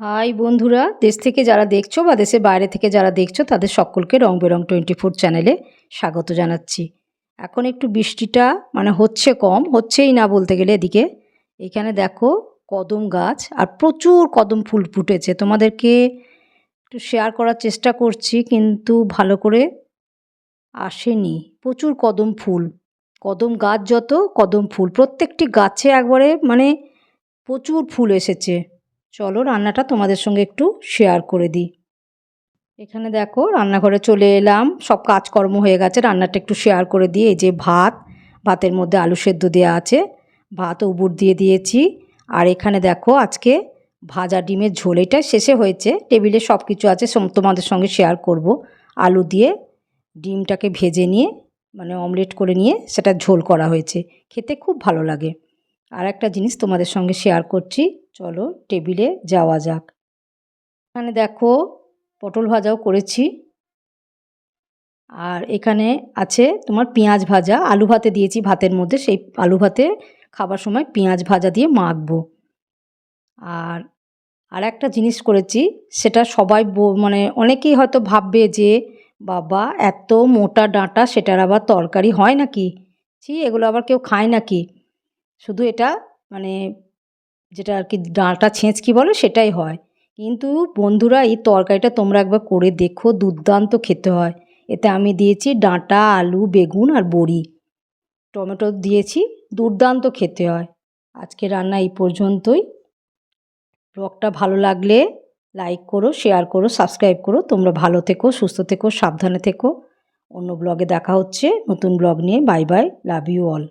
High বন্ধুরা, দেশ থেকে যারা দেখছ বা দেশের বাইরে থেকে যারা দেখছ, তাদের সকলকে রং বেরং টোয়েন্টি ফোর চ্যানেলে স্বাগত জানাচ্ছি। এখন একটু বৃষ্টিটা মানে হচ্ছে কম, হচ্ছেই না বলতে গেলে এদিকে। এখানে দেখো কদম গাছ, আর প্রচুর কদম ফুল ফুটেছে। তোমাদেরকে একটু শেয়ার করার চেষ্টা করছি, কিন্তু ভালো করে আসেনি। প্রচুর কদম ফুল। কদম গাছ যত, কদম ফুল। প্রত্যেকটি গাছে একবারে মানে প্রচুর ফুল এসেছে। চলো রান্নাটা তোমাদের সঙ্গে একটু শেয়ার করে দিই। এখানে দেখো রান্নাঘরে চলে এলাম, সব কাজকর্ম হয়ে গেছে, রান্নাটা একটু শেয়ার করে দিই। এই যে ভাত, ভাতের মধ্যে আলু সেদ্ধ দেওয়া আছে, ভাত উবুর দিয়ে দিয়েছি। আর এখানে দেখো আজকে ভাজা ডিমের ঝোল এটা শেষে হয়েছে, টেবিলে সব কিছু আছে তোমাদের সঙ্গে শেয়ার করব। আলু দিয়ে ডিমটাকে ভেজে নিয়ে মানে অমলেট করে নিয়ে সেটা ঝোল করা হয়েছে। খেতে খুব ভালো লাগে। আর একটা জিনিস তোমাদের সঙ্গে শেয়ার করছি। চলো টেবিলে যাওয়া যাক। এখানে দেখো পটল ভাজাও করেছি। আর এখানে আছে তোমার পেঁয়াজ ভাজা। আলু ভাতে দিয়েছি ভাতের মধ্যে। সেই আলু ভাতে খাবার সময় পেঁয়াজ ভাজা দিয়ে মাখবো। আর আর একটা জিনিস করেছি, সেটা সবাই মানে অনেকেই হয়তো ভাববে যে, বাবা, এত মোটা ডাঁটা, সেটার আবার তরকারি হয় নাকি? ছি, এগুলো আবার কেউ খায় নাকি? শুধু এটা মানে যেটা আর কি ডাঁটা ছেঁচকি বলো সেটাই হয়। কিন্তু বন্ধুরা, এই তরকারিটা তোমরা একবার করে দেখো, দুর্দান্ত খেতে হয়। এতে আমি দিয়েছি ডাঁটা, আলু, বেগুন আর বড়ি। টমেটো দিয়েছি, দুর্দান্ত খেতে হয়। আজকে রান্না এই পর্যন্তই। ব্লগটা ভালো লাগলে লাইক করো, শেয়ার করো, সাবস্ক্রাইব করো। তোমরা ভালো থেকো, সুস্থ থেকো, সাবধানে থেকো। অন্য ব্লগে দেখা হচ্ছে। নতুন ব্লগ নিয়ে bye bye, love you all.